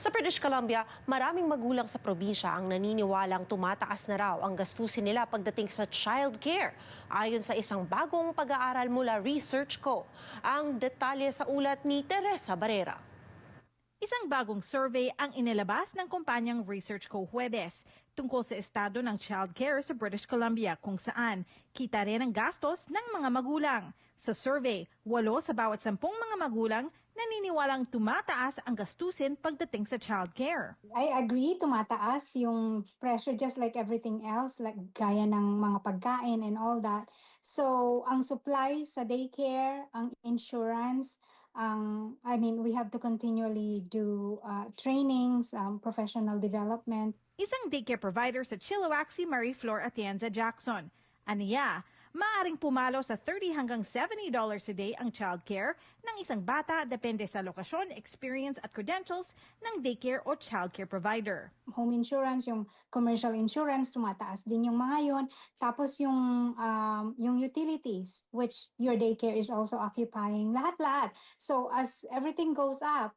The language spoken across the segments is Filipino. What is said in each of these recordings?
Sa British Columbia, maraming magulang sa probinsya ang naniniwalang tumataas na raw ang gastusin nila pagdating sa child care. Ayon sa isang bagong pag-aaral mula Research Co. Ang detalye sa ulat ni Teresa Barrera. Isang bagong survey ang inilabas ng kumpanyang Research Co. Huwebes tungkol sa estado ng child care sa British Columbia kung saan kita rin ang gastos ng mga magulang. Sa survey, walo sa bawat sampung mga magulang naniniwalang tumataas ang gastusin pagdating sa child care. I agree, tumataas yung pressure just like everything else, like gaya ng mga pagkain and all that. So, ang supply sa daycare, ang insurance, ang I mean, we have to continually do uh, trainings, um, professional development. Isang daycare provider sa Chilliwack si Marie Flor Atienza Jackson. Aniya, maaring pumalo sa 30 hanggang 70 dollars a day ang childcare ng isang bata depende sa lokasyon, experience at credentials ng daycare o childcare provider. Home insurance, yung commercial insurance, tumataas din yung mga yon. Tapos yung, um, yung utilities, which your daycare is also occupying, lahat-lahat. So as everything goes up,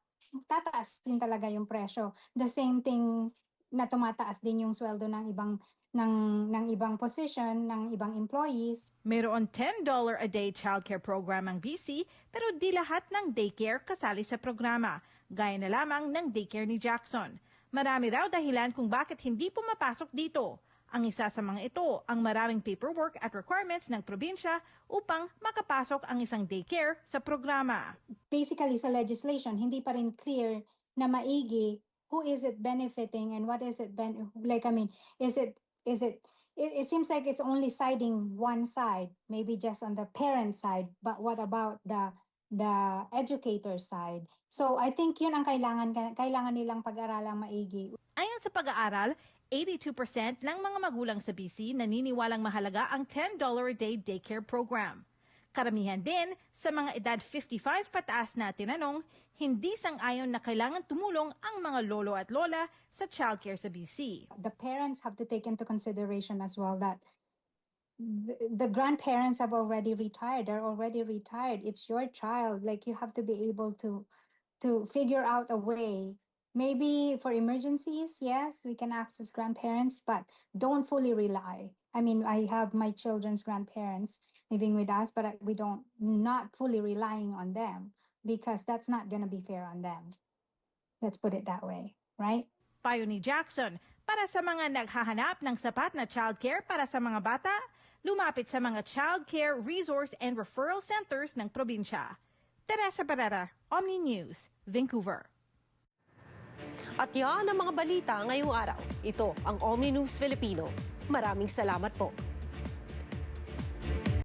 tataas din talaga yung presyo. The same thing na tumataas din yung sweldo ng ibang ng ng ibang position, ng ibang employees. Mayroon $10 a day childcare program ang BC pero di lahat ng daycare kasali sa programa, gaya na lamang ng daycare ni Jackson. Marami raw dahilan kung bakit hindi pumapasok dito. Ang isa sa mga ito ang maraming paperwork at requirements ng probinsya upang makapasok ang isang daycare sa programa. Basically sa legislation, hindi pa rin clear na maigi who is it benefiting and what is it ben like I mean, is it is it it, it seems like it's only siding one side, maybe just on the parent side, but what about the the educator side? So I think yun ang kailangan kailangan nilang pag-aralang maigi. Ayon sa pag-aaral, 82% ng mga magulang sa BC naniniwalang mahalaga ang $10 a day daycare program. Karamihan din sa mga edad 55 pataas na tinanong, hindi sang-ayon na kailangan tumulong ang mga lolo at lola sa childcare sa BC. the parents have to take into consideration as well that the, grandparents have already retired they're already retired it's your child like you have to be able to to figure out a way maybe for emergencies yes we can access grandparents but don't fully rely i mean i have my children's grandparents living with us but we don't not fully relying on them because that's not going to be fair on them let's put it that way right Payo Jackson, para sa mga naghahanap ng sapat na childcare para sa mga bata, lumapit sa mga childcare resource and referral centers ng probinsya. Teresa Barrera, Omni News, Vancouver. At yan ang mga balita ngayong araw. Ito ang Omni News Filipino. Maraming salamat po.